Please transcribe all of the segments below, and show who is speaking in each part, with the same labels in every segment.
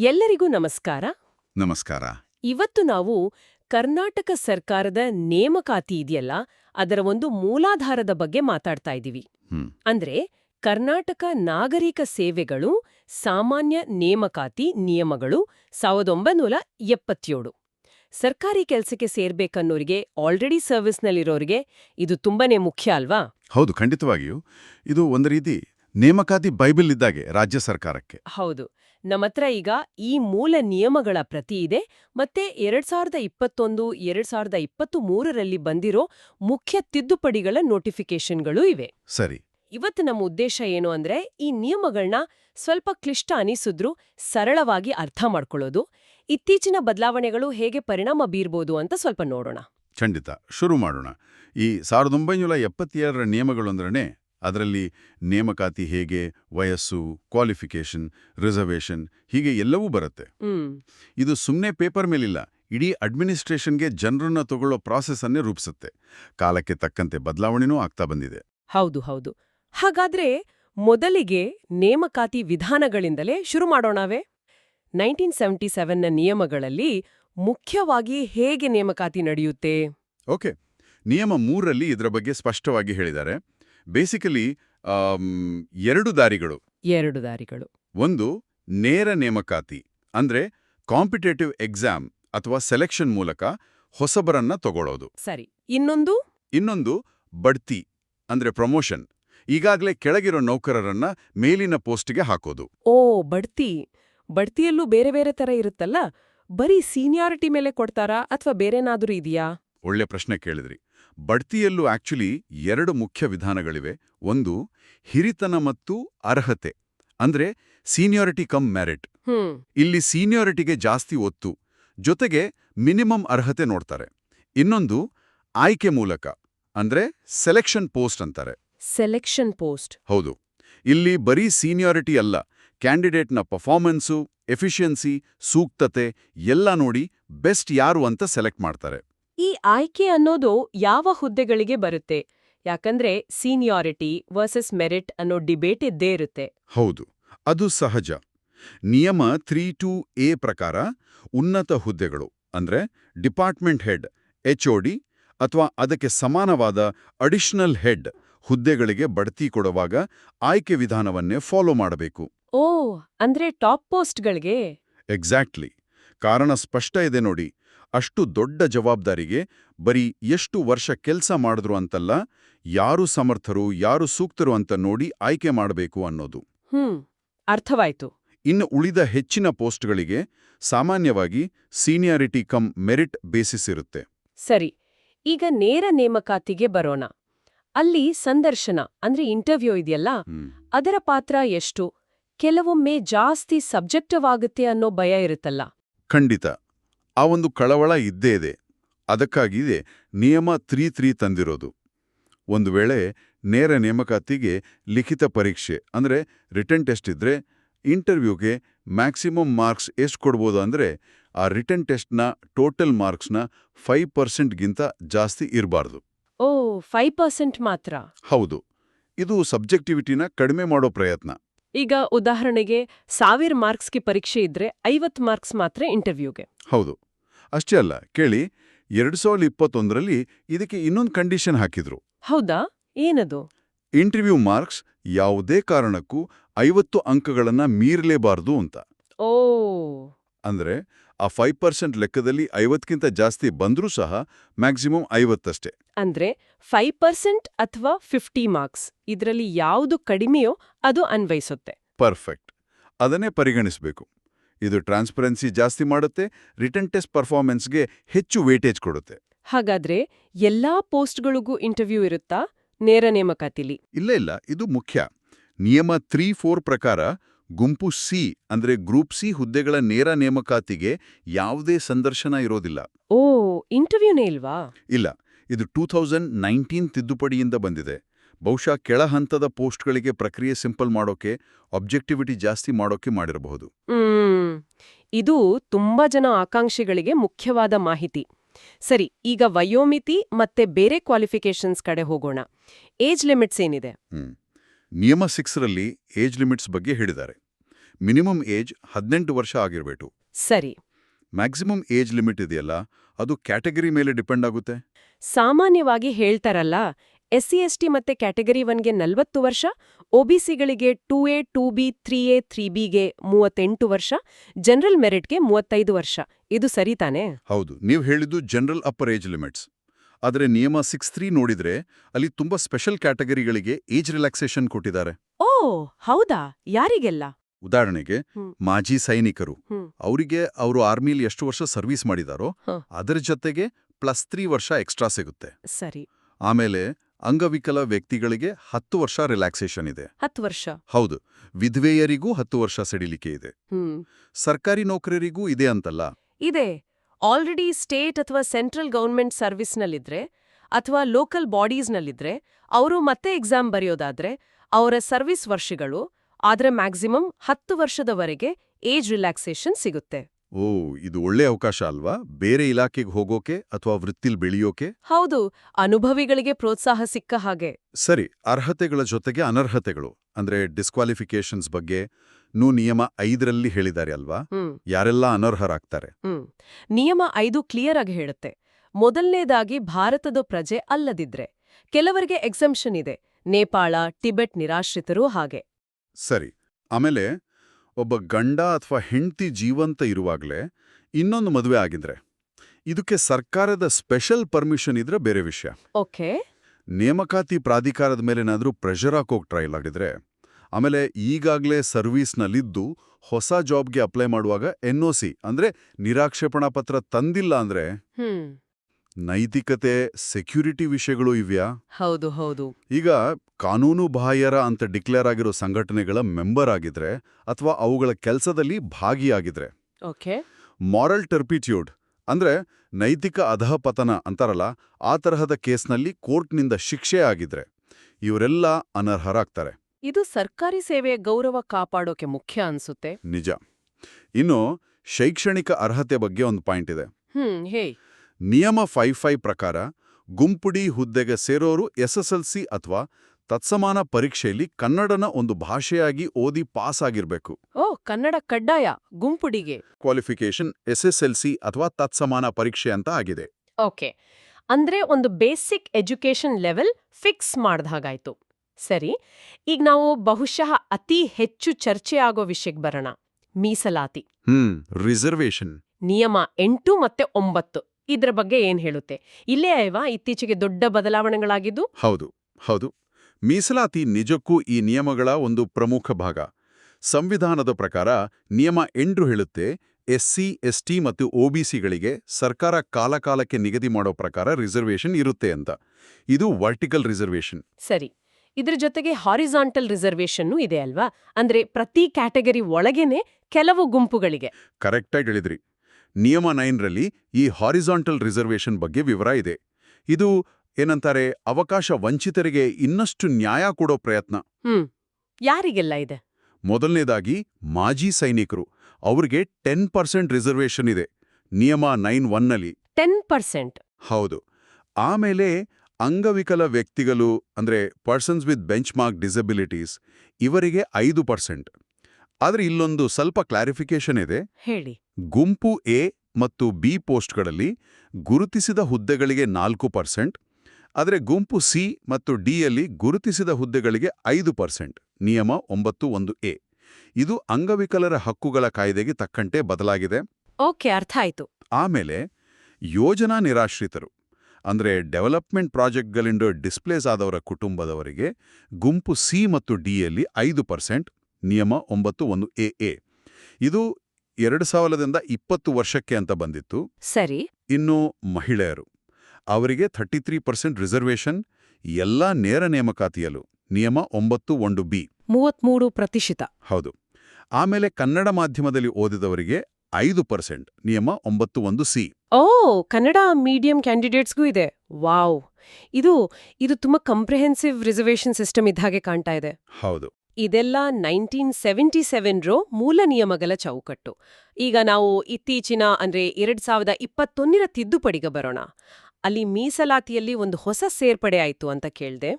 Speaker 1: ಎಲ್ಲರಿಗೂ ನಮಸ್ಕಾರ.
Speaker 2: ನಮಸ್ಕಾರ.
Speaker 1: ಇವತ್ತು ನಾವು ಕರ್ನಾಟಕ ಸರ್ಕಾರದ ನೇಮಕಾತಿ ಇದೆಯಲ್ಲ ಅದರ ಒಂದು ಮೂಲಾಧಾರದ ಬಗ್ಗೆ ಮಾತಾಡ್ತಾ ಇದ್ದೀವಿ. ಅಂದ್ರೆ ಕರ್ನಾಟಕ ನಾಗರಿಕ ಸೇವೆಗಳು ಸಾಮಾನ್ಯ ನೇಮಕಾತಿ ನಿಯಮಗಳು ಸಾವಿರದ ಒಂಬೈನೂರ ಎಪ್ಪತ್ತೇಳು. ಸರ್ಕಾರಿ ಕೆಲಸಕ್ಕೆ ಸೇರ್ಬೇಕನ್ನೋರಿಗೆ ಆಲ್ರೆಡಿ ಸರ್ವಿಸ್ನಲ್ಲಿರೋರಿಗೆ ಇದು ತುಂಬಾನೇ ಮುಖ್ಯ ಅಲ್ವಾ?
Speaker 2: ಹೌದು ಖಂಡಿತವಾಗಿಯೂ. ಇದು ಒಂದು ರೀತಿ ನೇಮಕಾತಿ ಬೈಬಲ್ ಇದ್ದಾಗೆ ರಾಜ್ಯ ಸರ್ಕಾರಕ್ಕೆ.
Speaker 1: ಹೌದು. ನಮ್ಮತ್ರ ಈಗ ಈ ಮೂಲ ನಿಯಮಗಳ ಪ್ರತಿ ಇದೆ. ಮತ್ತೆ ಎರಡ್ ಸಾವಿರದ ಇಪ್ಪತ್ತೊಂದು ಎರಡ್ ಸಾವಿರದ ಇಪ್ಪತ್ತು ಮೂರರಲ್ಲಿ ಬಂದಿರೋ ಮುಖ್ಯ ತಿದ್ದುಪಡಿಗಳ ನೋಟಿಫಿಕೇಶನ್ಗಳು ಇವೆ.
Speaker 2: ಸರಿ.
Speaker 1: ಇವತ್ತು ನಮ್ಮ ಉದ್ದೇಶ ಏನು ಅಂದ್ರೆ ಈ ನಿಯಮಗಳನ್ನ ಸ್ವಲ್ಪ ಕ್ಲಿಷ್ಟ ಅನಿಸಿದ್ರು ಸರಳವಾಗಿ ಅರ್ಥ ಮಾಡ್ಕೊಳ್ಳೋದು. ಇತ್ತೀಚಿನ ಬದಲಾವಣೆಗಳು ಹೇಗೆ ಪರಿಣಾಮ ಬೀರ್ಬೋದು ಅಂತ ಸ್ವಲ್ಪ ನೋಡೋಣ.
Speaker 2: ಖಂಡಿತ. ಶುರು ಮಾಡೋಣ. ಈ ಸಾವಿರದ ಒಂಬೈನೂರ ಎಪ್ಪತ್ತೇಳರ ನಿಯಮಗಳು ಅಂದ್ರೆ ಅದರಲ್ಲಿ ನೇಮಕಾತಿ ಹೇಗೆ ವಯಸ್ಸು ಕ್ವಾಲಿಫಿಕೇಷನ್ ರಿಸರ್ವೇಷನ್ ಹೀಗೆ ಎಲ್ಲವೂ ಬರುತ್ತೆ. ಇದು ಸುಮ್ಮನೆ ಪೇಪರ್ ಮೇಲಿಲ್ಲ ಇಡೀ ಅಡ್ಮಿನಿಸ್ಟ್ರೇಷನ್ಗೆ ಜನರನ್ನ ತಗೊಳ್ಳೋ ಪ್ರಾಸೆಸ್ ಅನ್ನೇ ರೂಪಿಸುತ್ತೆ. ಕಾಲಕ್ಕೆ ತಕ್ಕಂತೆ ಬದಲಾವಣೆನೂ ಆಗ್ತಾ ಬಂದಿದೆ.
Speaker 1: ಹೌದು ಹೌದು. ಹಾಗಾದ್ರೆ ಮೊದಲಿಗೆ ನೇಮಕಾತಿ ವಿಧಾನಗಳಿಂದಲೇ ಶುರು ಮಾಡೋಣವೇ? ನೈನ್ಟೀನ್ ಸೆವೆಂಟಿ ಸೆವೆನ್ನ ನಿಯಮಗಳಲ್ಲಿ ಮುಖ್ಯವಾಗಿ ಹೇಗೆ ನೇಮಕಾತಿ ನಡೆಯುತ್ತೆ?
Speaker 2: ಓಕೆ. ನಿಯಮ ಮೂರರಲ್ಲಿ ಇದರ ಬಗ್ಗೆ ಸ್ಪಷ್ಟವಾಗಿ ಹೇಳಿದ್ದಾರೆ. ಬೇಸಿಕಲಿ ಎರಡು ದಾರಿಗಳು.
Speaker 1: ಎರಡು ದಾರಿಗಳು.
Speaker 2: ಒಂದು ನೇರ ನೇಮಕಾತಿ ಅಂದ್ರೆ ಕಾಂಪಿಟೇಟಿವ್ ಎಕ್ಸಾಮ್ ಅಥವಾ ಸೆಲೆಕ್ಷನ್ ಮೂಲಕ ಹೊಸಬರನ್ನ ತಗೊಳ್ಳೋದು
Speaker 1: ಸರಿ ಇನ್ನೊಂದು?
Speaker 2: ಇನ್ನೊಂದು ಬಡ್ತಿ ಅಂದ್ರೆ ಪ್ರಮೋಷನ್ ಈಗಾಗಲೇ ಕೆಳಗಿರೋ ನೌಕರರನ್ನ ಮೇಲಿನ ಪೋಸ್ಟ್ಗೆ ಹಾಕೋದು.
Speaker 1: ಓ ಬಡ್ತಿ. ಬಡ್ತಿಯಲ್ಲೂ ಬೇರೆ ಬೇರೆ ತರ ಇರುತ್ತಲ್ಲ? ಬರೀ ಸೀನಿಯಾರಿಟಿ ಮೇಲೆ ಕೊಡ್ತಾರಾ ಅಥವಾ ಬೇರೆನಾದ್ರೂ ಇದೆಯಾ?
Speaker 2: ಒಳ್ಳೆ ಪ್ರಶ್ನೆ ಕೇಳಿದ್ರಿ. ಬಡ್ತಿಯಲ್ಲೂ ಆಕ್ಚುಲಿ ಎರಡು ಮುಖ್ಯ ವಿಧಾನಗಳಿವೆ. ಒಂದು ಹಿರಿತನ ಮತ್ತು ಅರ್ಹತೆ. ಅಂದ್ರೆ ಸೀನಿಯಾರಿಟಿ ಕಮ್ ಮೆರಿಟ್ ಇಲ್ಲಿ ಸೀನಿಯಾರಿಟಿಗೆ ಜಾಸ್ತಿ ಒತ್ತು. ಜೊತೆಗೆ ಮಿನಿಮಮ್ ಅರ್ಹತೆ ನೋಡ್ತಾರೆ. ಇನ್ನೊಂದು ಆಯ್ಕೆ ಮೂಲಕ. ಅಂದ್ರೆ ಸೆಲೆಕ್ಷನ್ ಪೋಸ್ಟ್ ಅಂತಾರೆ.
Speaker 1: ಸೆಲೆಕ್ಷನ್ ಪೋಸ್ಟ್
Speaker 2: ಹೌದು. ಇಲ್ಲಿ ಬರೀ ಸೀನಿಯಾರಿಟಿ ಅಲ್ಲ. ಕ್ಯಾಂಡಿಡೇಟ್ನ ಪರ್ಫಾರ್ಮೆನ್ಸು ಎಫಿಷಿಯನ್ಸಿ ಸೂಕ್ತತೆ ಎಲ್ಲ ನೋಡಿ ಬೆಸ್ಟ್ ಯಾರು ಅಂತ ಸೆಲೆಕ್ಟ್ ಮಾಡ್ತಾರೆ.
Speaker 1: ಈ ಆಯ್ಕೆ ಅನ್ನೋದು ಯಾವ ಹುದ್ದೆಗಳಿಗೆ ಬರುತ್ತೆ? ಯಾಕಂದ್ರೆ ಸೀನಿಯಾರಿಟಿ ವರ್ಸಸ್ ಮೆರಿಟ್ ಅನ್ನೋ ಡಿಬೇಟ್ ಇದ್ದೇ ಇರುತ್ತೆ.
Speaker 2: ಹೌದು ಅದು ಸಹಜ. ನಿಯಮ ತ್ರೀ ಟು ಎ ಪ್ರಕಾರ ಉನ್ನತ ಹುದ್ದೆಗಳು ಅಂದ್ರೆ ಡಿಪಾರ್ಟ್ಮೆಂಟ್ ಹೆಡ್ ಎಚ್ಒಡಿ ಅಥವಾ ಅದಕ್ಕೆ ಸಮಾನವಾದ ಅಡಿಷನಲ್ ಹೆಡ್ ಹುದ್ದೆಗಳಿಗೆ ಬಡ್ತಿ ಕೊಡುವಾಗ ಆಯ್ಕೆ ವಿಧಾನವನ್ನೇ ಫಾಲೋ ಮಾಡಬೇಕು.
Speaker 1: ಓ ಅಂದ್ರೆ ಟಾಪ್ ಪೋಸ್ಟ್ಗಳಿಗೆ?
Speaker 2: ಎಕ್ಸಾಕ್ಟ್ಲಿ. ಕಾರಣ ಸ್ಪಷ್ಟ ಇದೆ ನೋಡಿ. ಅಷ್ಟು ದೊಡ್ಡ ಜವಾಬ್ದಾರಿಗೆ ಬರೀ ಎಷ್ಟು ವರ್ಷ ಕೆಲಸ ಮಾಡಿದ್ರು ಅಂತಲ್ಲ ಯಾರು ಸಮರ್ಥರು ಯಾರು ಸೂಕ್ತರು ಅಂತ ನೋಡಿ ಆಯ್ಕೆ ಮಾಡಬೇಕು ಅನ್ನೋದು.
Speaker 1: ಹ್ಮ್ ಅರ್ಥವಾಯ್ತು.
Speaker 2: ಇನ್ನು ಉಳಿದ ಹೆಚ್ಚಿನ ಪೋಸ್ಟ್ಗಳಿಗೆ ಸಾಮಾನ್ಯವಾಗಿ ಸೀನಿಯಾರಿಟಿ ಕಮ್ ಮೆರಿಟ್ ಬೇಸಿಸ್ ಇರುತ್ತೆ.
Speaker 1: ಸರಿ ಈಗ ನೇರ ನೇಮಕಾತಿಗೆ ಬರೋಣ. ಅಲ್ಲಿ ಸಂದರ್ಶನ ಅಂದ್ರೆ ಇಂಟರ್ವ್ಯೂ ಇದೆಯಲ್ಲ ಅದರ ಪಾತ್ರ ಎಷ್ಟು? ಕೆಲವೊಮ್ಮೆ ಜಾಸ್ತಿ ಸಬ್ಜೆಕ್ಟಿವ್ ಆಗುತ್ತೆ ಅನ್ನೋ ಭಯ ಇರುತ್ತಲ್ಲ.
Speaker 2: ಖಂಡಿತ. ಆ ಒಂದು ಕಳವಳ ಇದ್ದೇ ಇದೆ. ಅದಕ್ಕಾಗಿದೆ ನಿಯಮ ತ್ರೀ ತ್ರೀ ತಂದಿರೋದು. ಒಂದು ವೇಳೆ ನೇರ ನೇಮಕಾತಿಗೆ ಲಿಖಿತ ಪರೀಕ್ಷೆ ಅಂದ್ರೆ ರಿಟರ್ನ್ ಟೆಸ್ಟ್ ಇದ್ದರೆ ಇಂಟರ್ವ್ಯೂಗೆ ಮ್ಯಾಕ್ಸಿಮಮ್ ಮಾರ್ಕ್ಸ್ ಎಷ್ಟು ಕೊಡ್ಬೋದು ಅಂದ್ರೆ ಆ ರಿಟರ್ನ್ ಟೆಸ್ಟ್ನ ಟೋಟಲ್ ಮಾರ್ಕ್ಸ್ನ ಫೈವ್ ಪರ್ಸೆಂಟ್ಗಿಂತ ಜಾಸ್ತಿ ಇರಬಾರ್ದು.
Speaker 1: ಓ ಫೈವ್ ಪರ್ಸೆಂಟ್ ಮಾತ್ರ?
Speaker 2: ಹೌದು. ಇದು ಸಬ್ಜೆಕ್ಟಿವಿಟಿನ ಕಡಿಮೆ ಮಾಡೋ ಪ್ರಯತ್ನ.
Speaker 1: ಈಗ ಉದಾಹರಣೆಗೆ ಸಾವಿರ ಮಾರ್ಕ್ಸ್ಗೆ ಪರೀಕ್ಷೆ ಇದ್ರೆ ಐವತ್ತು ಮಾರ್ಕ್ಸ್ ಮಾತ್ರ ಇಂಟರ್ವ್ಯೂಗೆ
Speaker 2: ಹೌದು. ಅಷ್ಟೇ ಅಲ್ಲ ಕೇಳಿ ಎರಡು ಸಾವಿರದ ಇಪ್ಪತ್ತೊಂದರಲ್ಲಿ ಇದಕ್ಕೆ ಇನ್ನೊಂದು ಕಂಡೀಷನ್ ಹಾಕಿದ್ರು.
Speaker 1: ಹೌದಾ? ಏನದು?
Speaker 2: ಇಂಟರ್ವ್ಯೂ ಮಾರ್ಕ್ಸ್ ಯಾವುದೇ ಕಾರಣಕ್ಕೂ ಐವತ್ತು ಅಂಕಗಳನ್ನ ಮೀರಲೇಬಾರದು ಅಂತ.
Speaker 1: ಓ!
Speaker 2: ಅಂದ್ರೆ ಆ ಫೈವ್ ಪರ್ಸೆಂಟ್ ಲೆಕ್ಕದಲ್ಲಿ ಐವತ್ತಕ್ಕಿಂತ ಜಾಸ್ತಿ ಬಂದ್ರೂ ಸಹ ಮ್ಯಾಕ್ಸಿಮಮ್ ಐವತ್ತಷ್ಟೇ.
Speaker 1: ಅಂದ್ರೆ ಫೈವ್ ಪರ್ಸೆಂಟ್ ಅಥವಾ ಫಿಫ್ಟಿ ಮಾರ್ಕ್ಸ್ ಇದರಲ್ಲಿ ಯಾವುದು ಕಡಿಮೆಯೋ ಅದು ಅನ್ವಯಿಸುತ್ತೆ.
Speaker 2: ಪರ್ಫೆಕ್ಟ್ ಅದನ್ನೇ ಪರಿಗಣಿಸಬೇಕು. ಇದು ಟ್ರಾನ್ಸ್ಪರೆನ್ಸಿ ಜಾಸ್ತಿ ಮಾಡುತ್ತೆ ರಿಟರ್ನ್ ಟೆಸ್ಟ್ ಪರ್ಫಾರ್ಮೆನ್ಸ್ಗೆ ಹೆಚ್ಚು ವೇಟೇಜ್ ಕೊಡುತ್ತೆ.
Speaker 1: ಹಾಗಾದ್ರೆ ಎಲ್ಲಾ ಪೋಸ್ಟ್ಗಳಿಗೂ ಇಂಟರ್ವ್ಯೂ ಇರುತ್ತಾ? ನೇರ ನೇಮಕಾತಿಲಿ.
Speaker 2: ಇಲ್ಲ ಇಲ್ಲ ಇದು ಮುಖ್ಯ. ನಿಯಮ ತ್ರೀ ಫೋರ್ ಪ್ರಕಾರ ಗುಂಪು ಸಿ ಅಂದ್ರೆ ಗ್ರೂಪ್ ಸಿ ಹುದ್ದೆಗಳ ನೇರ ನೇಮಕಾತಿಗೆ ಯಾವುದೇ ಸಂದರ್ಶನ ಇರೋದಿಲ್ಲ.
Speaker 1: ಓ ಇಂಟರ್ವ್ಯೂನೇ ಇಲ್ವಾ?
Speaker 2: ಇಲ್ಲ ಇದು ಟೂ ಥೌಸಂಡ್ ನೈನ್ಟೀನ್ ತಿದ್ದುಪಡಿಯಿಂದ ಬಂದಿದೆ. ಬಹುಶಃ ಕೆಳ ಹಂತದ ಪೋಸ್ಟ್ಗಳಿಗೆ ಪ್ರಕ್ರಿಯೆ ಸಿಂಪಲ್ ಮಾಡೋಕೆ ಆಬ್ಜೆಕ್ಟಿವಿಟಿ ಜಾಸ್ತಿ ಮಾಡೋಕೆ ಮಾಡಿರಬಹುದು.
Speaker 1: ಇದು ತುಂಬಾ ಜನ ಆಕಾಂಕ್ಷಿಗಳಿಗೆ ಮುಖ್ಯವಾದ ಮಾಹಿತಿ. ಸರಿ ಈಗ ವಯೋಮಿತಿ ಮತ್ತೆ ಬೇರೆ ಕ್ವಾಲಿಫಿಕೇಶನ್ಸ್ ಕಡೆ ಹೋಗೋಣ. ಏಜ್ ಲಿಮಿಟ್ಸ್ ಏನಿದೆ?
Speaker 2: ನಿಯಮ ನಿಯಮ ಸಿಕ್ಸ್ರಲ್ಲಿ ಏಜ್ ಲಿಮಿಟ್ಸ್ ಬಗ್ಗೆ ಹೇಳಿದ್ದಾರೆ. ಮಿನಿಮಮ್ ಏಜ್ ಹದಿನೆಂಟು ವರ್ಷ ಆಗಿರಬೇಕು.
Speaker 1: ಸರಿ.
Speaker 2: ಮ್ಯಾಕ್ಸಿಮಮ್ ಏಜ್ ಲಿಮಿಟ್ ಇದೆಯಲ್ಲ ಅದು ಕ್ಯಾಟಗರಿ ಮೇಲೆ ಡಿಪೆಂಡ್ ಆಗುತ್ತೆ?
Speaker 1: ಸಾಮಾನ್ಯವಾಗಿ ಹೇಳ್ತಾರಲ್ಲ ಎಸ್ಸಿ ಎಸ್ಟಿ ಮತ್ತೆ ಕ್ಯಾಟಗರಿ ಒನ್ಗೆ ನಲವತ್ತು ವರ್ಷ ಒಬಿಸಿಗಳಿಗೆ two A two B three A three ಬಿಗೆ ಮೂವತ್ತೆಂಟು ವರ್ಷ ಜನರಲ್ ಮೆರಿಟ್ಗೆ ಮೂವತ್ತೈದು ವರ್ಷ. ಇದು ಸರಿ ತಾನೇ?
Speaker 2: ಹೌದು. ನೀವು ಹೇಳಿದ್ದು ಜನರಲ್ ಅಪ್ಪರ್ ಏಜ್ ಲಿಮಿಟ್ಸ್. ಆದರೆ ನಿಯಮ ಸಿಕ್ಸ್ ತ್ರೀ ನೋಡಿದ್ರೆ ಅಲ್ಲಿ ತುಂಬಾ ಸ್ಪೆಷಲ್ ಕ್ಯಾಟಗರಿಗಳಿಗೆ ಏಜ್ ರಿಲ್ಯಾಕ್ಸೇಷನ್ ಕೊಟ್ಟಿದ್ದಾರೆ.
Speaker 1: ಓ ಹೌದಾ? ಯಾರಿಗೆಲ್ಲ?
Speaker 2: ಉದಾಹರಣೆಗೆ. ಮಾಜಿ ಸೈನಿಕರು. ಅವರಿಗೆ ಅವರು ಆರ್ಮಿಲಿ ಎಷ್ಟು ವರ್ಷ ಸರ್ವಿಸ್ ಮಾಡಿದಾರೋ. ಅದರ ಜೊತೆಗೆ ಪ್ಲಸ್ ತ್ರೀ ವರ್ಷ ಎಕ್ಸ್ಟ್ರಾ ಸಿಗುತ್ತೆ.
Speaker 1: ಸರಿ.
Speaker 2: ಆಮೇಲೆ ಅಂಗವಿಕಲ ವ್ಯಕ್ತಿಗಳಿಗೆ ಹತ್ತು ವರ್ಷ ರಿಲ್ಯಾಕ್ಸೇಷನ್ ಇದೆ.
Speaker 1: ಹತ್ತು ವರ್ಷ.
Speaker 2: ಹೌದು ವಿಧವೆಯರಿಗೂ ಹತ್ತು ವರ್ಷ ಸಡಿಲಿಕೆ ಇದೆ. ಸರ್ಕಾರಿ ನೌಕರರಿಗೂ ಇದೆ ಅಂತಲ್ಲ?
Speaker 1: ಇದೆ. ಆಲ್ರೆಡಿ ಸ್ಟೇಟ್ ಅಥವಾ ಸೆಂಟ್ರಲ್ ಗೌರ್ಮೆಂಟ್ ಸರ್ವಿಸ್ನಲ್ಲಿದ್ರೆ ಅಥವಾ ಲೋಕಲ್ ಬಾಡೀಸ್ನಲ್ಲಿದ್ರೆ ಅವರು ಮತ್ತೆ ಎಕ್ಸಾಮ್ ಬರೆಯೋದಾದ್ರೆ ಅವರ ಸರ್ವಿಸ್ ವರ್ಷಗಳು ಆದ್ರೆ ಮ್ಯಾಕ್ಸಿಮಮ್ ಹತ್ತು ವರ್ಷದವರೆಗೆ ಏಜ್ ರಿಲ್ಯಾಕ್ಸೇಷನ್ ಸಿಗುತ್ತೆ.
Speaker 2: ಓ ಇದು ಒಳ್ಳೆ ಅವಕಾಶ ಅಲ್ವಾ? ಬೇರೆ ಇಲಾಖೆಗೆ ಹೋಗೋಕೆ ಅಥವಾ ವೃತ್ತಿಲ್ ಬೆಳೆಯೋಕೆ?
Speaker 1: ಹೌದು ಅನುಭವಿಗಳಿಗೆ ಪ್ರೋತ್ಸಾಹ ಸಿಕ್ಕ ಹಾಗೆ.
Speaker 2: ಸರಿ ಅರ್ಹತೆಗಳ ಜೊತೆಗೆ ಅನರ್ಹತೆಗಳು ಅಂದ್ರೆ ಡಿಸ್ಕ್ವಾಲಿಫಿಕೇಶನ್ಸ್ ಬಗ್ಗೆ ನೂ ನಿಯಮ ಐದರಲ್ಲಿ ಹೇಳಿದ್ದಾರೆ ಅಲ್ವಾ? ಯಾರೆಲ್ಲ ಅನರ್ಹರಾಗ್ತಾರೆ?
Speaker 1: ನಿಯಮ ಐದು ಕ್ಲಿಯರ್ ಆಗಿ ಹೇಳುತ್ತೆ. ಮೊದಲನೇದಾಗಿ ಭಾರತದ ಪ್ರಜೆ ಅಲ್ಲದಿದ್ರೆ. ಕೆಲವರಿಗೆ ಎಕ್ಸೆಂಪ್ಷನ್ ಇದೆ. ನೇಪಾಳ ಟಿಬೆಟ್ ನಿರಾಶ್ರಿತರು ಹಾಗೆ.
Speaker 2: ಸರಿ ಆಮೇಲೆ ಒಬ್ಬ ಗಂಡ ಅಥವಾ ಹೆಂಡತಿ ಜೀವಂತ ಇರುವಾಗಲೇ ಇನ್ನೊಂದು ಮದುವೆ ಆಗಿದ್ರೆ. ಇದಕ್ಕೆ ಸರ್ಕಾರದ ಸ್ಪೆಷಲ್ ಪರ್ಮಿಷನ್ ಇದ್ರೆ ಬೇರೆ ವಿಷಯ.
Speaker 1: ಓಕೆ.
Speaker 2: ನೇಮಕಾತಿ ಪ್ರಾಧಿಕಾರದ ಮೇಲೇನಾದ್ರೂ ಪ್ರೆಷರ್ ಹಾಕೋಕ್ ಟ್ರೈಲ್ ಆಗಿದ್ರೆ ಆಮೇಲೆ ಈಗಾಗಲೇ ಸರ್ವೀಸ್ನಲ್ಲಿದ್ದು ಹೊಸ ಜಾಬ್ಗೆ ಅಪ್ಲೈ ಮಾಡುವಾಗ ಎನ್ಒಸಿ ಅಂದ್ರೆ ನಿರಾಕ್ಷೇಪಣಾ ಪತ್ರ ತಂದಿಲ್ಲ ಅಂದ್ರೆ ನೈತಿಕತೆ ಸೆಕ್ಯೂರಿಟಿ ವಿಷಯಗಳು ಇವ್ಯಾ?
Speaker 1: ಹೌದು ಹೌದು.
Speaker 2: ಈಗ ಕಾನೂನು ಬಾಹ್ಯರ ಅಂತ ಡಿಕ್ಲೇರ್ ಆಗಿರೋ ಸಂಘಟನೆಗಳ ಮೆಂಬರ್ ಆಗಿದ್ರೆ ಅಥವಾ ಅವುಗಳ ಕೆಲಸದಲ್ಲಿ ಭಾಗಿಯಾಗಿದ್ರೆ.
Speaker 1: ಓಕೆ.
Speaker 2: ಮಾರಲ್ ಟರ್ಪಿಟ್ಯೂಡ್ ಅಂದ್ರೆ ನೈತಿಕ ಅಧಃಪತನ ಅಂತಾರಲ್ಲ ಆ ತರಹದ ಕೇಸ್ನಲ್ಲಿ ಕೋರ್ಟ್ನಿಂದ ಶಿಕ್ಷೆ ಆಗಿದ್ರೆ. ಇವರೆಲ್ಲ ಅನರ್ಹರಾಗ್ತಾರೆ.
Speaker 1: ಇದು ಸರ್ಕಾರಿ ಸೇವೆಯ ಗೌರವ ಕಾಪಾಡೋಕೆ ಮುಖ್ಯ ಅನ್ಸುತ್ತೆ.
Speaker 2: ನಿಜ. ಇನ್ನು ಶೈಕ್ಷಣಿಕ ಅರ್ಹತೆ ಬಗ್ಗೆ ಒಂದು ಪಾಯಿಂಟ್ ಇದೆ.
Speaker 1: ಹ್ಮ್ ಹೇ
Speaker 2: ನಿಯಮ ಫೈವ್ ಫೈವ್ ಪ್ರಕಾರ ಗುಂಪುಡಿ ಹುದ್ದೆಗೆ ಸೇರೋರು ಎಸ್ಎಸ್ಎಲ್ಸಿ ಅಥವಾ ತತ್ಸಮಾನ ಪರೀಕ್ಷೆಯಲ್ಲಿ ಕನ್ನಡನ ಒಂದು ಭಾಷೆಯಾಗಿ ಓದಿ ಪಾಸ್ ಆಗಿರ್ಬೇಕು.
Speaker 1: ಓ ಕನ್ನಡ ಕಡ್ಡಾಯ ಗುಂಪುಡಿಗೆ.
Speaker 2: ಕ್ವಾಲಿಫಿಕೇಶನ್ ಎಸ್ಎಸ್ಎಲ್ಸಿ ಅಥವಾ ತತ್ಸಮಾನ ಪರೀಕ್ಷೆ ಅಂತ ಆಗಿದೆ.
Speaker 1: ಓಕೆ. ಅಂದ್ರೆ ಒಂದು ಬೇಸಿಕ್ ಎಜುಕೇಶನ್ ಲೆವೆಲ್ ಫಿಕ್ಸ್ ಮಾಡ್ದ ಹಾಗಾಯ್ತು. ಸರಿ ಈಗ ನಾವು ಬಹುಶಃ ಅತಿ ಹೆಚ್ಚು ಚರ್ಚೆ ಆಗೋ ವಿಷಯಕ್ಕೆ ಬರೋಣ. ಮೀಸಲಾತಿ.
Speaker 2: ಹ್ಮ್ ರಿಸರ್ವೇಶನ್
Speaker 1: ನಿಯಮ ಎಂಟು ಮತ್ತೆ ಒಂಬತ್ತು. ಇದ್ರ ಬಗ್ಗೆ ಏನ್ ಹೇಳುತ್ತೆ? ಇಲ್ಲೇ ಐವಾ ಇತ್ತೀಚೆಗೆ ದೊಡ್ಡ ಬದಲಾವಣೆಗಳಾಗಿದ್ದು?
Speaker 2: ಹೌದು ಹೌದು. ಮೀಸಲಾತಿ ನಿಜಕ್ಕೂ ಈ ನಿಯಮಗಳ ಒಂದು ಪ್ರಮುಖ ಭಾಗ. ಸಂವಿಧಾನದ ಪ್ರಕಾರ ನಿಯಮ ಎಂಟು ಹೇಳುತ್ತೆ ಎಸ್ಸಿ ಎಸ್ಟಿ ಮತ್ತು ಒಬಿಸಿಗಳಿಗೆ ಸರ್ಕಾರ ಕಾಲಕಾಲಕ್ಕೆ ನಿಗದಿ ಮಾಡೋ ಪ್ರಕಾರ ರಿಸರ್ವೇಷನ್ ಇರುತ್ತೆ ಅಂತ. ಇದು ವರ್ಟಿಕಲ್ ರಿಸರ್ವೇಷನ್.
Speaker 1: ಸರಿ. ಇದರ ಜೊತೆಗೆ ಹಾರಿಜಾಂಟಲ್ ರಿಸರ್ವೇಷನ್ನು ಇದೆ ಅಲ್ವಾ? ಅಂದ್ರೆ ಪ್ರತಿ ಕ್ಯಾಟಗರಿ ಒಳಗೇನೆ ಕೆಲವು ಗುಂಪುಗಳಿಗೆ.
Speaker 2: ಕರೆಕ್ಟಾಗಿ ಹೇಳಿದ್ರಿ. ನಿಯಮ ನೈನ್ರಲ್ಲಿ ಈ ಹಾರಿಸಾಂಟಲ್ ರಿಸರ್ವೇಷನ್ ಬಗ್ಗೆ ವಿವರ ಇದೆ. ಇದು ಏನಂತಾರೆ ಅವಕಾಶ ವಂಚಿತರಿಗೆ ಇನ್ನಷ್ಟು ನ್ಯಾಯ ಕೊಡೋ ಪ್ರಯತ್ನ.
Speaker 1: ಯಾರಿಗೆಲ್ಲ ಇದೆ?
Speaker 2: ಮೊದಲನೇದಾಗಿ ಮಾಜಿ ಸೈನಿಕರು. ಅವ್ರಿಗೆ ಟೆನ್ ಪರ್ಸೆಂಟ್ ರಿಸರ್ವೇಷನ್ ಇದೆ ನಿಯಮ ನೈನ್ ಒನ್ನಲ್ಲಿ.
Speaker 1: Ten percent?
Speaker 2: ಹೌದು. ಆಮೇಲೆ ಅಂಗವಿಕಲ ವ್ಯಕ್ತಿಗಳು ಅಂದ್ರೆ persons with benchmark disabilities ಇವರಿಗೆ ಐದು ಪರ್ಸೆಂಟ್. ಆದರೆ ಇಲ್ಲೊಂದು ಸ್ವಲ್ಪ ಕ್ಲಾರಿಫಿಕೇಶನ್ ಇದೆ.
Speaker 1: ಹೇಳಿ.
Speaker 2: ಗುಂಪು ಎ ಮತ್ತು ಬಿ ಪೋಸ್ಟ್ಗಳಲ್ಲಿ ಗುರುತಿಸಿದ ಹುದ್ದೆಗಳಿಗೆ ನಾಲ್ಕು ಪರ್ಸೆಂಟ್ ಆದರೆ ಗುಂಪು ಸಿ ಮತ್ತು ಡಿಯಲ್ಲಿ ಗುರುತಿಸಿದ ಹುದ್ದೆಗಳಿಗೆ ಐದು ಪರ್ಸೆಂಟ್ ನಿಯಮ ಒಂಬತ್ತು ಒಂದು ಎ. ಇದು ಅಂಗವಿಕಲರ ಹಕ್ಕುಗಳ ಕಾಯ್ದೆಗೆ ತಕ್ಕಂತೆ ಬದಲಾಗಿದೆ.
Speaker 1: ಓಕೆ ಅರ್ಥ ಆಯಿತು.
Speaker 2: ಆಮೇಲೆ ಯೋಜನಾ ನಿರಾಶ್ರಿತರು ಅಂದ್ರೆ ಡೆವಲಪ್ಮೆಂಟ್ ಪ್ರಾಜೆಕ್ಟ್ಗಳಿಂದ ಡಿಸ್ಪ್ಲೇಸ್ ಆದವರ ಕುಟುಂಬದವರಿಗೆ ಗುಂಪು ಸಿ ಮತ್ತು ಡಿಯಲ್ಲಿ ಐದು ಪರ್ಸೆಂಟ್ ನಿಯಮ ಒಂಬತ್ತು ಒಂದು ಎ ಎ. ಇದು ಎರಡು ಸಾವಿರದಿಂದ ಇಪ್ಪತ್ತು ವರ್ಷಕ್ಕೆ ಅಂತ ಬಂದಿತ್ತು.
Speaker 1: ಸರಿ.
Speaker 2: ಇನ್ನು ಮಹಿಳೆಯರು ಅವರಿಗೆ ಥರ್ಟಿ ತ್ರೀ ಪರ್ಸೆಂಟ್ ರಿಸರ್ವೇಷನ್ ಎಲ್ಲ ನೇರ ನೇಮಕಾತಿಯಲ್ಲೂ ನಿಯಮ ಒಂಬತ್ತು ಒಂದು ಬಿ.
Speaker 1: ಮೂವತ್ಮೂರು ಪ್ರತಿಶತ.
Speaker 2: ಹೌದು. ಆಮೇಲೆ ಕನ್ನಡ ಮಾಧ್ಯಮದಲ್ಲಿ ಓದಿದವರಿಗೆ ಐದು ಪರ್ಸೆಂಟ್ ನಿಯಮ ಒಂಬತ್ತು ಒಂದು ಸಿ.
Speaker 1: ಓ ಕನ್ನಡ ಮೀಡಿಯಂ ಕ್ಯಾಂಡಿಡೇಟ್ಸ್ಗೂ ಇದೆ. ವಾವ್. ಇದು ಇದು ತುಂಬಾ ಕಂಪ್ರಿಹೆನ್ಸಿವ್ ರಿಸರ್ವೇಷನ್ ಸಿಸ್ಟಮ್ ಇದ್ದ ಹಾಗೆ ಕಾಣ್ತಾ ಇದೆ.
Speaker 2: ಹೌದು.
Speaker 1: ಇದೆಲ್ಲ ನೈನ್ಟೀನ್ ಸೆವೆಂಟಿ ಸೆವೆನ್ರೋ ಮೂಲ ನಿಯಮಗಳ ಚೌಕಟ್ಟು. ಈಗ ನಾವು ಇತ್ತೀಚಿನ ಅಂದ್ರೆ ಎರಡ್ ಸಾವಿರದ ಇಪ್ಪತ್ತೊಂದರ ತಿದ್ದುಪಡಿಗೆ ಬರೋಣ. ಅಲ್ಲಿ ಮೀಸಲಾತಿಯಲ್ಲಿ ಒಂದು ಹೊಸ ಸೇರ್ಪಡೆ ಆಯಿತು ಅಂತ ಕೇಳ್ದೆ.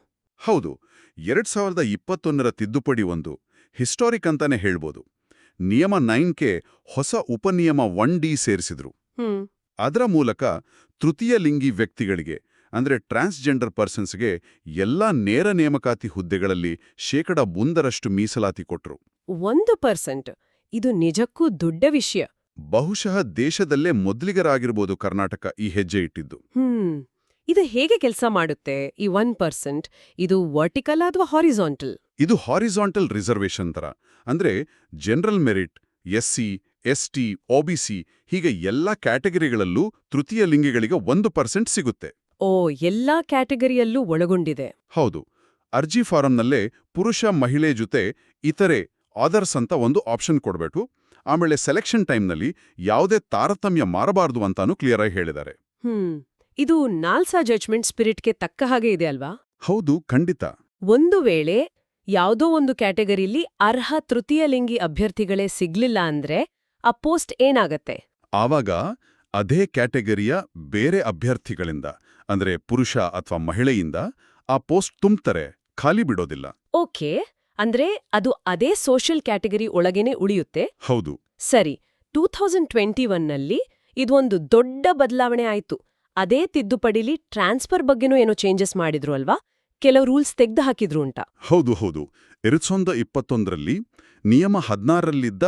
Speaker 2: ಹೌದು ಎರಡ್ ಸಾವಿರದ ಇಪ್ಪತ್ತೊಂದರ ತಿದ್ದುಪಡಿ ಒಂದು ಹಿಸ್ಟಾರಿಕ್ ಅಂತಾನೆ ಹೇಳ್ಬೋದು. ನಿಯಮ ನೈನ್ಗೆ ಹೊಸ ಉಪನಿಯಮ ಒನ್ ಡಿ ಸೇರಿಸಿದ್ರು. ಅದರ ಮೂಲಕ ತೃತೀಯ ಲಿಂಗಿ ವ್ಯಕ್ತಿಗಳಿಗೆ ಅಂದ್ರೆ ಟ್ರಾನ್ಸ್ಜೆಂಡರ್ ಪರ್ಸನ್ಸ್ಗೆ ಎಲ್ಲ ನೇರ ನೇಮಕಾತಿ ಹುದ್ದೆಗಳಲ್ಲಿ ಶೇಕಡ ಒಂದರಷ್ಟು ಮೀಸಲಾತಿ ಕೊಟ್ರು.
Speaker 1: ಒಂದು ಪರ್ಸೆಂಟ್. ಇದು ನಿಜಕ್ಕೂ ದೊಡ್ಡ ವಿಷಯ.
Speaker 2: ಬಹುಶಃ ದೇಶದಲ್ಲೇ ಮೊದಲಿಗರಾಗಿರ್ಬೋದು ಕರ್ನಾಟಕ ಈ ಹೆಜ್ಜೆ ಇಟ್ಟಿದ್ದು.
Speaker 1: ಹ್ಮ್. ಇದು ಹೇಗೆ ಕೆಲಸ ಮಾಡುತ್ತೆ? ಈ ಒನ್ ಪರ್ಸೆಂಟ್ ಇದು ವರ್ಟಿಕಲ್ ಅಥವಾ ಹಾರಿಸಾಂಟಲ್
Speaker 2: ಇದು ಹಾರಿಸಾಂಟಲ್ ರಿಸರ್ವೇಷನ್ ತರ ಅಂದ್ರೆ general merit SC ST OBC ಹೀಗೆ ಎಲ್ಲ ಕ್ಯಾಟಗರಿಗಳಲ್ಲೂ ತೃತೀಯ ಲಿಂಗಿಗಳಿಗೆ ಒಂದು ಪರ್ಸೆಂಟ್ ಸಿಗುತ್ತೆ.
Speaker 1: ಓ ಎಲ್ಲಾ ಕ್ಯಾಟಗರಿಯಲ್ಲೂ ಒಳಗೊಂಡಿದೆ.
Speaker 2: ಹೌದು. ಅರ್ಜಿ ಫಾರಂನಲ್ಲೇ ಪುರುಷ ಮಹಿಳೆ ಜೊತೆ ಇತರೆ ಆದರ್ಸ್ ಅಂತ ಒಂದು ಆಪ್ಷನ್ ಕೊಡಬೇಕು. ಆಮೇಲೆ ಸೆಲೆಕ್ಷನ್ ಟೈಮ್ನಲ್ಲಿ ಯಾವುದೇ ತಾರತಮ್ಯ ಮಾರಬಾರದು ಅಂತಾನೂ ಕ್ಲಿಯರ್ ಆಗಿ ಹೇಳಿದ್ದಾರೆ.
Speaker 1: ಹ್ಮ್. ಇದು ನಾಲ್ಸಾ ಜಡ್ಜ್ಮೆಂಟ್ ಸ್ಪಿರಿಟ್ಗೆ ತಕ್ಕ ಹಾಗೆ ಇದೆ ಅಲ್ವಾ?
Speaker 2: ಹೌದು ಖಂಡಿತ.
Speaker 1: ಒಂದು ವೇಳೆ ಯಾವುದೋ ಒಂದು ಕ್ಯಾಟಗರಿಲಿ ಅರ್ಹ ತೃತೀಯ ಲಿಂಗಿ ಅಭ್ಯರ್ಥಿಗಳೇ ಸಿಗ್ಲಿಲ್ಲ ಅಂದ್ರೆ ಆ ಪೋಸ್ಟ್ ಏನಾಗತ್ತೆ?
Speaker 2: ಆವಾಗ ಅದೇ ಕ್ಯಾಟಗರಿಯ ಬೇರೆ ಅಭ್ಯರ್ಥಿಗಳಿಂದ ಅಂದ್ರೆ ಪುರುಷ ಅಥವಾ ಮಹಿಳೆಯಿಂದ ಆ ಪೋಸ್ಟ್ ತುಂಬ್ತಾರೆ ಖಾಲಿ ಬಿಡೋದಿಲ್ಲ.
Speaker 1: ಓಕೆ ಅಂದ್ರೆ ಅದು ಅದೇ ಸೋಷಿಯಲ್ ಕ್ಯಾಟಗರಿ ಒಳಗೇನೆ ಉಳಿಯುತ್ತೆ?
Speaker 2: ಹೌದು.
Speaker 1: ಸರಿ ಟೂ ಥೌಸಂಡ್ ಟ್ವೆಂಟಿ ಒನ್ನಲ್ಲಿ ಇದು ಒಂದು ದೊಡ್ಡ ಬದಲಾವಣೆ ಆಯ್ತು. ಅದೇ ತಿದ್ದುಪಡಿಲಿ ಟ್ರಾನ್ಸ್ಫರ್ ಬಗ್ಗೆನೂ ಏನೋ ಚೇಂಜಸ್ ಮಾಡಿದ್ರು ಅಲ್ವಾ? ಕೆಲವು ರೂಲ್ಸ್ ತೆಗೆದು ಹಾಕಿದ್ರು ಉಂಟ.
Speaker 2: ಹೌದು ಹೌದು. ಎರಡ್ ಸಾವಿರದ ಇಪ್ಪತ್ತೊಂದರಲ್ಲಿ ನಿಯಮ ಹದಿನಾರರಲ್ಲಿದ್ದ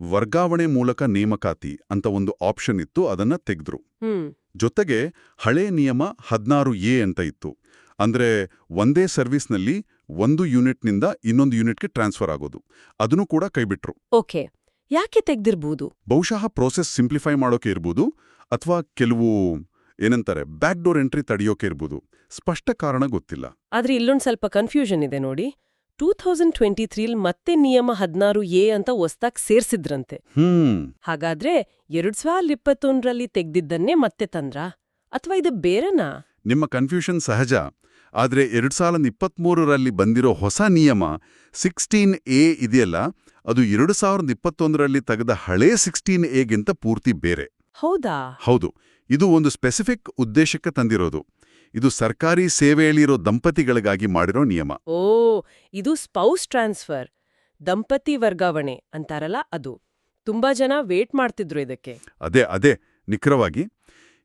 Speaker 2: ವರ್ಗಾವಣೆ ಮೂಲಕ ನೇಮಕಾತಿ ಅಂತ ಒಂದು ಆಪ್ಷನ್ ಇತ್ತು ಅದನ್ನ ತೆಗೆದ್ರು. ಜೊತೆಗೆ ಹಳೆ ನಿಯಮ ಹದಿನಾರು ಎ ಅಂತ ಇತ್ತು. ಅಂದ್ರೆ ಒಂದೇ ಸರ್ವಿಸ್ನಲ್ಲಿ ಒಂದು ಯೂನಿಟ್ನಿಂದ ಇನ್ನೊಂದು ಯೂನಿಟ್ಗೆ ಟ್ರಾನ್ಸ್ಫರ್ ಆಗೋದು. ಅದನ್ನು ಕೂಡ ಕೈಬಿಟ್ರು.
Speaker 1: ಓಕೆ. ಯಾಕೆ ತೆಗ್ದಿರ್ಬೋದು?
Speaker 2: ಬಹುಶಃ ಪ್ರೋಸೆಸ್ ಸಿಂಪ್ಲಿಫೈ ಮಾಡೋಕೆ ಇರ್ಬೋದು ಅಥವಾ ಕೆಲವು ಏನಂತಾರೆ ಬ್ಯಾಕ್ ಡೋರ್ ಎಂಟ್ರಿ ತಡೆಯೋಕೆ ಇರ್ಬೋದು. ಸ್ಪಷ್ಟ ಕಾರಣ ಗೊತ್ತಿಲ್ಲ.
Speaker 1: ಆದ್ರೆ ಇಲ್ಲೊಂದು ಸ್ವಲ್ಪ ಕನ್ಫ್ಯೂಷನ್ ಇದೆ ನೋಡಿ. ಟೂ ಥೌಸಂಡ್ ಟ್ವೆಂಟಿ ತ್ರೀಲ್ ಮತ್ತೆ ನಿಯಮ ಹದಿನಾರು ಎ ಅಂತ ಹೊಸ್ದಾಗ್ ಸೇರ್ಸಿದ್ರಂತೆ.
Speaker 2: ಹ್ಮ್.
Speaker 1: ಹಾಗಾದ್ರೆ ಎರಡ್ ಸಾವಿರದ ಇಪ್ಪತ್ತೊಂದರಲ್ಲಿ ತೆಗ್ದಿದ್ದನ್ನೇ ಮತ್ತೆ ತಂದ್ರಾ? ಅಥವಾ ಇದು ಬೇರೆನಾ?
Speaker 2: ನಿಮ್ಮ ಕನ್ಫ್ಯೂಷನ್ ಸಹಜ. ಆದ್ರೆ ಎರಡ್ ಸಾವಿರದ ಇಪ್ಪತ್ಮೂರರಲ್ಲಿ ಬಂದಿರೋ ಹೊಸ ನಿಯಮ ಸಿಕ್ಸ್ಟೀನ್ ಎ ಇದೆಯಲ್ಲ ಅದು ಎರಡು ಸಾವಿರದ ಇಪ್ಪತ್ತೊಂದರಲ್ಲಿ ತೆಗೆದ ಹಳೇ ಸಿಕ್ಸ್ಟೀನ್ ಎಗಿಂತ ಪೂರ್ತಿ ಬೇರೆ.
Speaker 1: ಹೌದಾ?
Speaker 2: ಹೌದು. ಇದು ಒಂದು ಸ್ಪೆಸಿಫಿಕ್ ಉದ್ದೇಶಕ್ಕೆ ತಂದಿರೋದು. ಇದು ಸರ್ಕಾರಿ ಸೇವೆಯಲ್ಲಿರೋ ದಂಪತಿಗಳಿಗಾಗಿ ಮಾಡಿರೋ ನಿಯಮ.
Speaker 1: ಓ ಇದು ಸ್ಪೌಸ್ ಟ್ರಾನ್ಸ್ಫರ್. ದಂಪತಿ ವರ್ಗಾವಣೆ ಅಂತಾರಲ್ಲ ಅದು. ತುಂಬಾ ಜನ ವೇಟ್ ಮಾಡ್ತಿದ್ರು ಇದಕ್ಕೆ.
Speaker 2: ಅದೇ ಅದೇ ನಿಖರವಾಗಿ.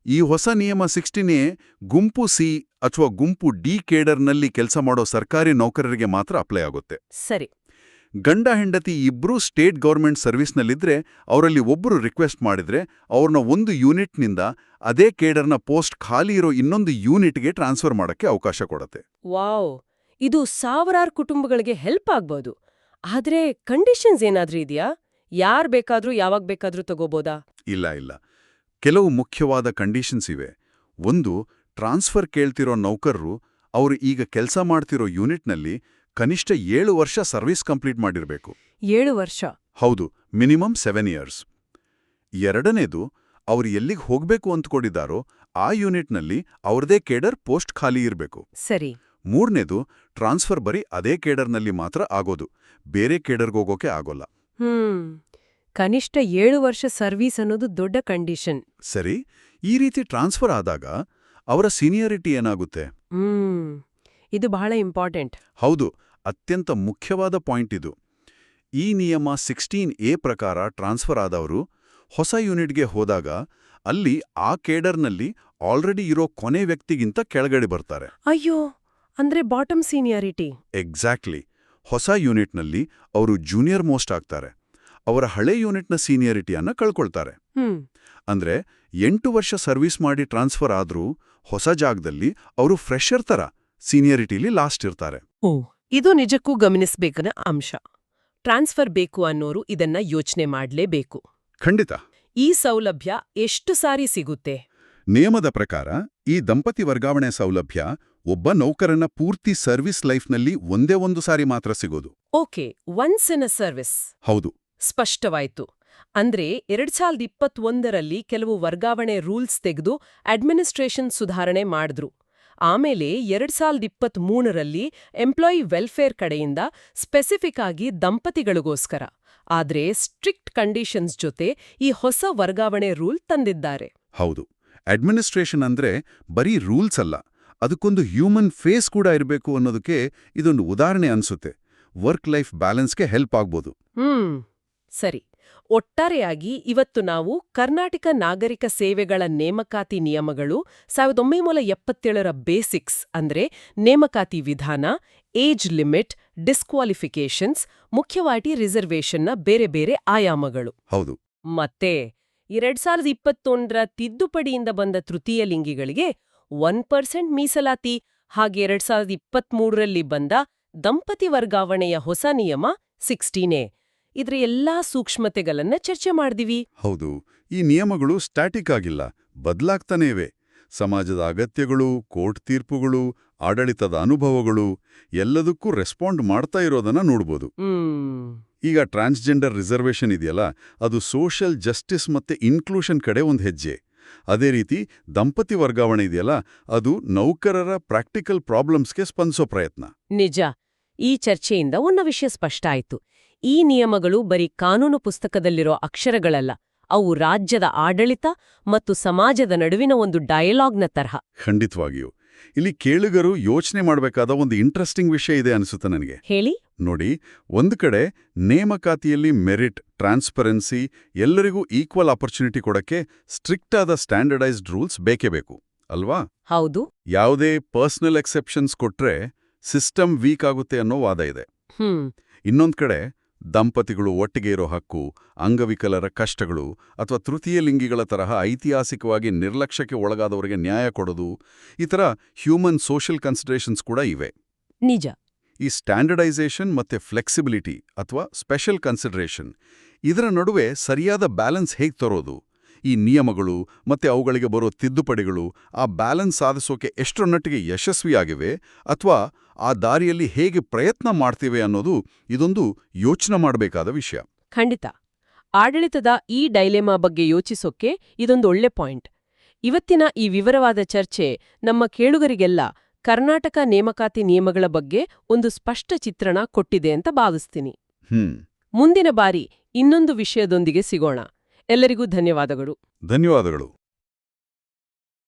Speaker 2: ಈ ಹೊಸ ನಿಯಮ ಸಿಕ್ಸ್ಟಿನೇ ಗುಂಪು ಸಿ ಅಥವಾ ಗುಂಪು ಡಿ ಕೇಡರ್ನಲ್ಲಿ ಕೆಲಸ ಮಾಡೋ ಸರ್ಕಾರಿ ನೌಕರರಿಗೆ ಮಾತ್ರ ಅಪ್ಲೈ ಆಗುತ್ತೆ.
Speaker 1: ಸರಿ.
Speaker 2: ಗಂಡ ಹೆಂಡತಿ ಇಬ್ರೂ ಸ್ಟೇಟ್ ಗೌರ್ಮೆಂಟ್ ಸರ್ವಿಸ್ನಲ್ಲಿದ್ದರೆ ಅವರಲ್ಲಿ ಒಬ್ಬರು ರಿಕ್ವೆಸ್ಟ್ ಮಾಡಿದ್ರೆ ಅವ್ರನ್ನ ಒಂದು ಯೂನಿಟ್ನಿಂದ ಅದೇ ಕೇಡರ್ನ ಪೋಸ್ಟ್ ಖಾಲಿ ಇರೋ ಇನ್ನೊಂದು ಯೂನಿಟ್ಗೆ ಟ್ರಾನ್ಸ್ಫರ್ ಮಾಡೋಕ್ಕೆ ಅವಕಾಶ ಕೊಡತ್ತೆ.
Speaker 1: ವಾವ್! ಇದು ಸಾವಿರಾರು ಕುಟುಂಬಗಳಿಗೆ ಹೆಲ್ಪ್ ಆಗ್ಬೋದು. ಆದ್ರೆ ಕಂಡೀಷನ್ಸ್ ಏನಾದ್ರೂ ಇದೆಯಾ? ಯಾರ್ ಬೇಕಾದ್ರೂ ಯಾವಾಗ ಬೇಕಾದ್ರೂ ತಗೋಬೋದಾ?
Speaker 2: ಇಲ್ಲ ಇಲ್ಲ. ಕೆಲವು ಮುಖ್ಯವಾದ ಕಂಡೀಷನ್ಸ್ ಇವೆ. ಒಂದು ಟ್ರಾನ್ಸ್ಫರ್ ಕೇಳ್ತಿರೋ ನೌಕರರು ಅವರು ಈಗ ಕೆಲಸ ಮಾಡ್ತಿರೋ ಯೂನಿಟ್ನಲ್ಲಿ ಕನಿಷ್ಠ ಏಳು ವರ್ಷ ಸರ್ವಿಸ್ ಕಂಪ್ಲೀಟ್ ಮಾಡಿರಬೇಕು.
Speaker 1: ಏಳು ವರ್ಷ?
Speaker 2: ಹೌದು ಮಿನಿಮಮ್ ಸೆವೆನ್ ಇಯರ್ಸ್. ಎರಡನೇದು ಅವ್ರು ಎಲ್ಲಿಗೆ ಹೋಗ್ಬೇಕು ಅಂತಕೊಂಡಿದ್ದಾರೋ ಆ ಯೂನಿಟ್ನಲ್ಲಿ ಅವ್ರದೇ ಕೇಡರ್ ಪೋಸ್ಟ್ ಖಾಲಿ ಇರಬೇಕು.
Speaker 1: ಸರಿ.
Speaker 2: ಮೂರನೇದು ಟ್ರಾನ್ಸ್ಫರ್ ಬರೀ ಅದೇ ಕೇಡರ್ನಲ್ಲಿ ಮಾತ್ರ ಆಗೋದು. ಬೇರೆ ಕೇಡರ್ಗೋಗೋಕೆ ಆಗೋಲ್ಲ.
Speaker 1: ಹ್ಮ್. ಕನಿಷ್ಠ ಏಳು ವರ್ಷ ಸರ್ವೀಸ್ ಅನ್ನೋದು ದೊಡ್ಡ ಕಂಡೀಷನ್.
Speaker 2: ಸರಿ ಈ ರೀತಿ ಟ್ರಾನ್ಸ್ಫರ್ ಆದಾಗ ಅವರ ಸೀನಿಯರಿಟಿ ಏನಾಗುತ್ತೆ?
Speaker 1: ಹ್ಮ್. ಇದು ಬಹಳ ಇಂಪಾರ್ಟೆಂಟ್.
Speaker 2: ಹೌದು ಅತ್ಯಂತ ಮುಖ್ಯವಾದ ಪಾಯಿಂಟ್ ಇದು. ಈ ನಿಯಮ ಸಿಕ್ಸ್ಟೀನ್ ಎ ಪ್ರಕಾರ ಟ್ರಾನ್ಸ್ಫರ್ ಆದವರು ಹೊಸ ಯೂನಿಟ್ಗೆ ಹೋದಾಗ ಅಲ್ಲಿ ಆ ಕೇಡರ್ನಲ್ಲಿ ಆಲ್ರೆಡಿ ಇರೋ ಕೊನೆ ವ್ಯಕ್ತಿಗಿಂತ ಕೆಳಗಡೆ ಬರ್ತಾರೆ.
Speaker 1: ಅಯ್ಯೋ ಅಂದ್ರೆ ಬಾಟಮ್ ಸೀನಿಯಾರಿಟಿ.
Speaker 2: ಎಕ್ಸಾಕ್ಟ್ಲಿ. ಹೊಸ ಯೂನಿಟ್ನಲ್ಲಿ ಅವರು ಜೂನಿಯರ್ ಮೋಸ್ಟ್ ಆಗ್ತಾರೆ. ಅವರ ಹಳೆ ಯೂನಿಟ್ನ ಸೀನಿಯರಿಟಿಯನ್ನ ಕಳ್ಕೊಳ್ತಾರೆ.
Speaker 1: ಹ್ಮ್.
Speaker 2: ಅಂದ್ರೆ ಎಂಟು ವರ್ಷ ಸರ್ವಿಸ್ ಮಾಡಿ ಟ್ರಾನ್ಸ್ಫರ್ ಆದ್ರೂ ಹೊಸ ಜಾಗದಲ್ಲಿ ಅವರು ಫ್ರೆಶರ್ ತರ ಸೀನಿಯರಿಟಿಲಿ ಲಾಸ್ಟ್ ಇರ್ತಾರೆ.
Speaker 1: ಓ ಇದು ನಿಜಕ್ಕೂ ಗಮನಿಸಬೇಕನ ಅಂಶ. ಟ್ರಾನ್ಸ್ಫರ್ ಬೇಕು ಅನ್ನೋರು ಇದನ್ನ ಯೋಚನೆ ಮಾಡಲೇಬೇಕು.
Speaker 2: ಖಂಡಿತ.
Speaker 1: ಈ ಸೌಲಭ್ಯ ಎಷ್ಟು ಸಾರಿ ಸಿಗುತ್ತೆ?
Speaker 2: ನಿಯಮದ ಪ್ರಕಾರ ಈ ದಂಪತಿ ವರ್ಗಾವಣೆ ಸೌಲಭ್ಯ ಒಬ್ಬ ನೌಕರನ ಪೂರ್ತಿ ಸರ್ವಿಸ್ ಲೈಫ್ನಲ್ಲಿ ಒಂದೇ ಒಂದು ಸಾರಿ ಮಾತ್ರ ಸಿಗೋದು.
Speaker 1: Okay once in a service.
Speaker 2: ಹೌದು.
Speaker 1: ಸ್ಪಷ್ಟವಾಯ್ತು. ಅಂದ್ರೆ ಎರಡ್ ಸಾವಿರದ ಇಪ್ಪತ್ತೊಂದರಲ್ಲಿ ಕೆಲವು ವರ್ಗಾವಣೆ ರೂಲ್ಸ್ ತೆಗೆದು ಅಡ್ಮಿನಿಸ್ಟ್ರೇಷನ್ ಸುಧಾರಣೆ ಮಾಡಿದ್ರು. ಆಮೇಲೆ ಎರಡ್ ಸಾವಿರದ ಇಪ್ಪತ್ಮೂರರಲ್ಲಿ ಎಂಪ್ಲಾಯಿ ವೆಲ್ಫೇರ್ ಕಡೆಯಿಂದ ಸ್ಪೆಸಿಫಿಕ್ ಆಗಿ ದಂಪತಿಗಳಿಗೋಸ್ಕರ. ಆದ್ರೆ ಸ್ಟ್ರಿಕ್ಟ್ ಕಂಡೀಷನ್ಸ್ ಜೊತೆ ಈ ಹೊಸ ವರ್ಗಾವಣೆ ರೂಲ್ ತಂದಿದ್ದಾರೆ.
Speaker 2: ಹೌದು. ಅಡ್ಮಿನಿಸ್ಟ್ರೇಷನ್ ಅಂದ್ರೆ ಬರೀ ರೂಲ್ಸ್ ಅಲ್ಲ ಅದಕ್ಕೊಂದು ಹ್ಯೂಮನ್ ಫೇಸ್ ಕೂಡ ಇರಬೇಕು ಅನ್ನೋದಕ್ಕೆ ಇದೊಂದು ಉದಾಹರಣೆ ಅನ್ಸುತ್ತೆ. ವರ್ಕ್ ಲೈಫ್ ಬ್ಯಾಲೆನ್ಸ್ಗೆ ಹೆಲ್ಪ್ ಆಗ್ಬೋದು.
Speaker 1: ಹ್ಮ್ ಸರಿ. ಒಟ್ಟಾರೆಯಾಗಿ ಇವತ್ತು ನಾವು ಕರ್ನಾಟಕ ನಾಗರಿಕ ಸೇವೆಗಳ ನೇಮಕಾತಿ ನಿಯಮಗಳು ಸಾವಿರದ ಒಂಬೈನೂರ ಎಪ್ಪತ್ತೇಳರ ಬೇಸಿಕ್ಸ್ ಅಂದ್ರೆ ನೇಮಕಾತಿ ವಿಧಾನ ಏಜ್ ಲಿಮಿಟ್ ಡಿಸ್ಕ್ವಾಲಿಫಿಕೇಷನ್ಸ್ ಮುಖ್ಯವಾಗಿ ರಿಸರ್ವೇಷನ್ನ ಬೇರೆ ಬೇರೆ ಆಯಾಮಗಳು.
Speaker 2: ಹೌದು.
Speaker 1: ಮತ್ತೆ ಎರಡ್ ಸಾವಿರದ ಇಪ್ಪತ್ತೊಂದರ ತಿದ್ದುಪಡಿಯಿಂದ ಬಂದ ತೃತೀಯ ಲಿಂಗಿಗಳಿಗೆ ಒನ್ ಪರ್ಸೆಂಟ್ ಮೀಸಲಾತಿ ಹಾಗೆ ಎರಡ್ ಸಾವಿರದ ಇಪ್ಪತ್ಮೂರರಲ್ಲಿ ಬಂದ ದಂಪತಿ ವರ್ಗಾವಣೆಯ ಹೊಸ ನಿಯಮ ಸಿಕ್ಸ್ಟೀನೇ ಇದ್ರ ಎಲ್ಲಾ ಸೂಕ್ಷ್ಮತೆಗಳನ್ನ ಚರ್ಚೆ ಮಾಡಿದೀವಿ.
Speaker 2: ಹೌದು ಈ ನಿಯಮಗಳು ಸ್ಟ್ಯಾಟಿಕ್ ಆಗಿಲ್ಲ ಬದಲಾಗ್ತಾನೇ ಇವೆ ಸಮಾಜದ ಅಗತ್ಯಗಳು ಕೋರ್ಟ್ ತೀರ್ಪುಗಳು ಆಡಳಿತದ ಅನುಭವಗಳು ಎಲ್ಲದಕ್ಕೂ ರೆಸ್ಪಾಂಡ್ ಮಾಡ್ತಾ ಇರೋದನ್ನ ನೋಡ್ಬೋದು. ಈಗ ಟ್ರಾನ್ಸ್ಜೆಂಡರ್ ರಿಸರ್ವೇಷನ್ ಇದೆಯಲ್ಲ ಅದು ಸೋಷಿಯಲ್ ಜಸ್ಟಿಸ್ ಮತ್ತೆ ಇನ್ಕ್ಲೂಷನ್ ಕಡೆ ಒಂದು ಹೆಜ್ಜೆ. ಅದೇ ರೀತಿ ದಂಪತಿ ವರ್ಗಾವಣೆ ಇದೆಯಲ್ಲ ಅದು ನೌಕರರ ಪ್ರಾಕ್ಟಿಕಲ್ ಪ್ರಾಬ್ಲಮ್ಸ್ಗೆ ಸ್ಪಂದಿಸೋ ಪ್ರಯತ್ನ.
Speaker 1: ನಿಜ ಈ ಚರ್ಚೆಯಿಂದ ಒಂದು ವಿಷಯ ಸ್ಪಷ್ಟ ಆಯ್ತು. ಈ ನಿಯಮಗಳು ಬರೀ ಕಾನೂನು ಪುಸ್ತಕದಲ್ಲಿರೋ ಅಕ್ಷರಗಳಲ್ಲ ಅವು ರಾಜ್ಯದ ಆಡಳಿತ ಮತ್ತು ಸಮಾಜದ ನಡುವಿನ ಒಂದು ಡಯಲಾಗ್ನ ತರಹ.
Speaker 2: ಖಂಡಿತವಾಗಿಯೂ. ಇಲ್ಲಿ ಕೇಳುಗರು ಯೋಚನೆ ಮಾಡಬೇಕಾದ ಒಂದು ಇಂಟ್ರೆಸ್ಟಿಂಗ್ ವಿಷಯ ಇದೆ ಅನಿಸುತ್ತೆ ನನಗೆ.
Speaker 1: ಹೇಳಿ.
Speaker 2: ನೋಡಿ ಒಂದು ಕಡೆ ನೇಮಕಾತಿಯಲ್ಲಿ ಮೆರಿಟ್ ಟ್ರಾನ್ಸ್ಪರೆನ್ಸಿ ಎಲ್ಲರಿಗೂ ಈಕ್ವಲ್ ಆಪರ್ಚುನಿಟಿ ಕೊಡಕ್ಕೆ ಸ್ಟ್ರಿಕ್ಟ್ ಆದ ಸ್ಟ್ಯಾಂಡರ್ಡೈಸ್ಡ್ ರೂಲ್ಸ್ ಬೇಕೇ ಬೇಕು ಅಲ್ವಾ?
Speaker 1: ಹೌದು.
Speaker 2: ಯಾವುದೇ ಪರ್ಸನಲ್ ಎಕ್ಸೆಪ್ಷನ್ಸ್ ಕೊಟ್ರೆ ಸಿಸ್ಟಮ್ ವೀಕ್ ಆಗುತ್ತೆ ಅನ್ನೋ ವಾದ ಇದೆ.
Speaker 1: ಹ್ಮ್.
Speaker 2: ಇನ್ನೊಂದ್ ಕಡೆ ದಂಪತಿಗಳು ಒಟ್ಟಿಗೆ ಇರೋ ಹಕ್ಕು ಅಂಗವಿಕಲರ ಕಷ್ಟಗಳು ಅಥವಾ ತೃತೀಯ ಲಿಂಗಿಗಳ ತರಹ ಐತಿಹಾಸಿಕವಾಗಿ ನಿರ್ಲಕ್ಷ್ಯಕ್ಕೆ ಒಳಗಾದವರಿಗೆ ನ್ಯಾಯ ಕೊಡೋದು ಈ ಥರ ಹ್ಯೂಮನ್ ಸೋಷಿಯಲ್ ಕನ್ಸಿಡರೇಷನ್ಸ್ ಕೂಡ ಇವೆ.
Speaker 1: ನಿಜ.
Speaker 2: ಈ ಸ್ಟ್ಯಾಂಡರ್ಡೈಸೇಷನ್ ಮತ್ತೆ ಫ್ಲೆಕ್ಸಿಬಿಲಿಟಿ ಅಥವಾ ಸ್ಪೆಷಲ್ ಕನ್ಸಿಡರೇಷನ್ ಇದರ ನಡುವೆ ಸರಿಯಾದ ಬ್ಯಾಲೆನ್ಸ್ ಹೇಗೆ ತರೋದು? ಈ ನಿಯಮಗಳು ಮತ್ತೆ ಅವುಗಳಿಗೆ ಬರೋ ತಿದ್ದುಪಡಿಗಳು ಆ ಬ್ಯಾಲೆನ್ಸ್ ಸಾಧಿಸೋಕೆ ಎಷ್ಟರ ಮಟ್ಟಿಗೆ ಯಶಸ್ವಿಯಾಗಿವೆ ಅಥವಾ ಆ ದಾರಿಯಲ್ಲಿ ಹೇಗೆ ಪ್ರಯತ್ನ ಮಾಡ್ತೀವಿ ಅನ್ನೋದು ಇದೊಂದು ಯೋಚನೆ ಮಾಡಬೇಕಾದ ವಿಷಯ.
Speaker 1: ಖಂಡಿತ. ಆಡಳಿತದ ಈ ಡೈಲೆಮಾ ಬಗ್ಗೆ ಯೋಚಿಸೋಕೆ ಇದೊಂದು ಒಳ್ಳೆ ಪಾಯಿಂಟ್. ಇವತ್ತಿನ ಈ ವಿವರವಾದ ಚರ್ಚೆ ನಮ್ಮ ಕೇಳುಗರಿಗೆಲ್ಲ ಕರ್ನಾಟಕ ನೇಮಕಾತಿ ನಿಯಮಗಳ ಬಗ್ಗೆ ಒಂದು ಸ್ಪಷ್ಟ ಚಿತ್ರಣ ಕೊಟ್ಟಿದೆ ಅಂತ ಭಾವಿಸ್ತೀನಿ. ಮುಂದಿನ ಬಾರಿ ಇನ್ನೊಂದು ವಿಷಯದೊಂದಿಗೆ ಸಿಗೋಣ. ಎಲ್ಲರಿಗೂ ಧನ್ಯವಾದಗಳು.
Speaker 2: ಧನ್ಯವಾದಗಳು.